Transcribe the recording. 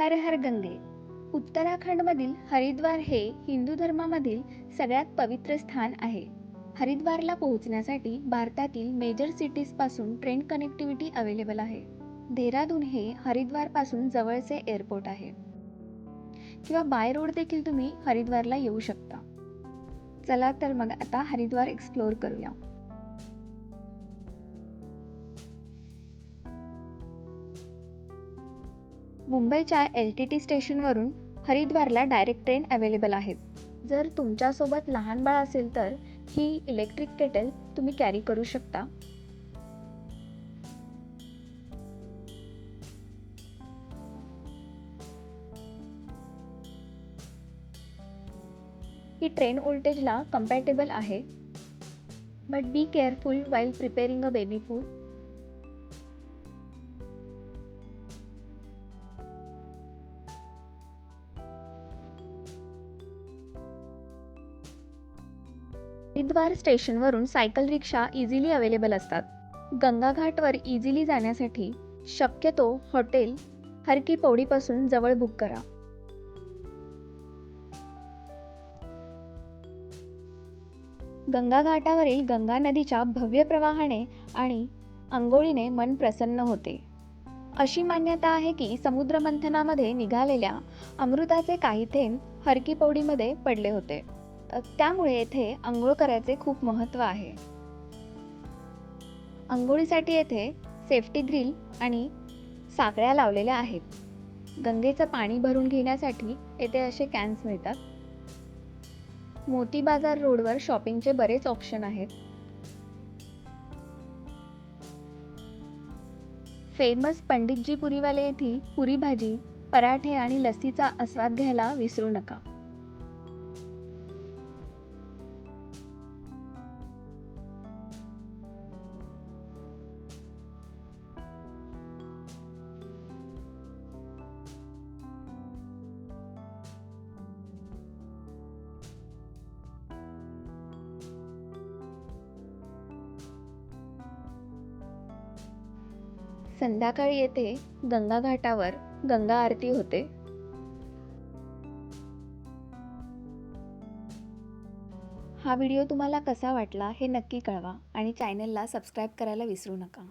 हर हर गंगे. उत्तराखंडमधील हरिद्वार हे हिंदू धर्मामधील सगळ्यात पवित्र स्थान आहे. हरिद्वारला पोहोचण्यासाठी भारतातील मेजर सिटीजपासून ट्रेन कनेक्टिव्हिटी अवेलेबल आहे. देहरादून हे हरिद्वारपासून जवळचे एअरपोर्ट आहे. किंवा बाय रोड देखील तुम्ही हरिद्वारला येऊ शकता. चला तर मग आता हरिद्वार एक्सप्लोअर करूया. मुंबईच्या एल टी टी स्टेशनवरून हरिद्वारला डायरेक्ट ट्रेन अवेलेबल आहेत जर तुमच्यासोबत लहान बाळ असेल तर ही इलेक्ट्रिक केटल तुम्ही कॅरी करू शकता. ही ट्रेन वोल्टेजला कम्पॅटेबल आहे. But be careful while preparing a baby food Haridwar स्टेशनवरून सायकल रिक्षा इझिली अवेलेबल असतात. गंगाघाटवर इझिली जाण्यासाठी शक्यतो हॉटेल हरकी पौडीपासून जवळ बुक करा. गंगाघाटावरील गंगा नदीच्या भव्य प्रवाहाने आणि आंघोळीने मन प्रसन्न होते. अशी मान्यता आहे की समुद्रमंथनामध्ये निघालेल्या अमृताचे काही थेंब हरकी पौडीमध्ये पडले होते. त्यामुळे येथे आंघोळ करायचे खूप महत्त्व आहे. आंघोळीसाठी येथे सेफ्टी ग्रिल आणि साकळ्या लावलेल्या आहेत. गंगेचं पाणी भरून घेण्यासाठी येथे असे कॅन्स मिळतात. मोती बाजार रोडवर शॉपिंगचे बरेच ऑप्शन आहेत. फेमस पंडितजी पुरीवाले येथील पुरी भाजी पराठे आणि लस्सीचा आस्वाद घ्यायला विसरू नका. संध्याकाळी येथे गंगा घाटावर गंगा आरती होते. हा व्हिडिओ तुम्हाला कसा वाटला हे नक्की कळवा आणि चॅनलला सबस्क्राईब करायला विसरू नका.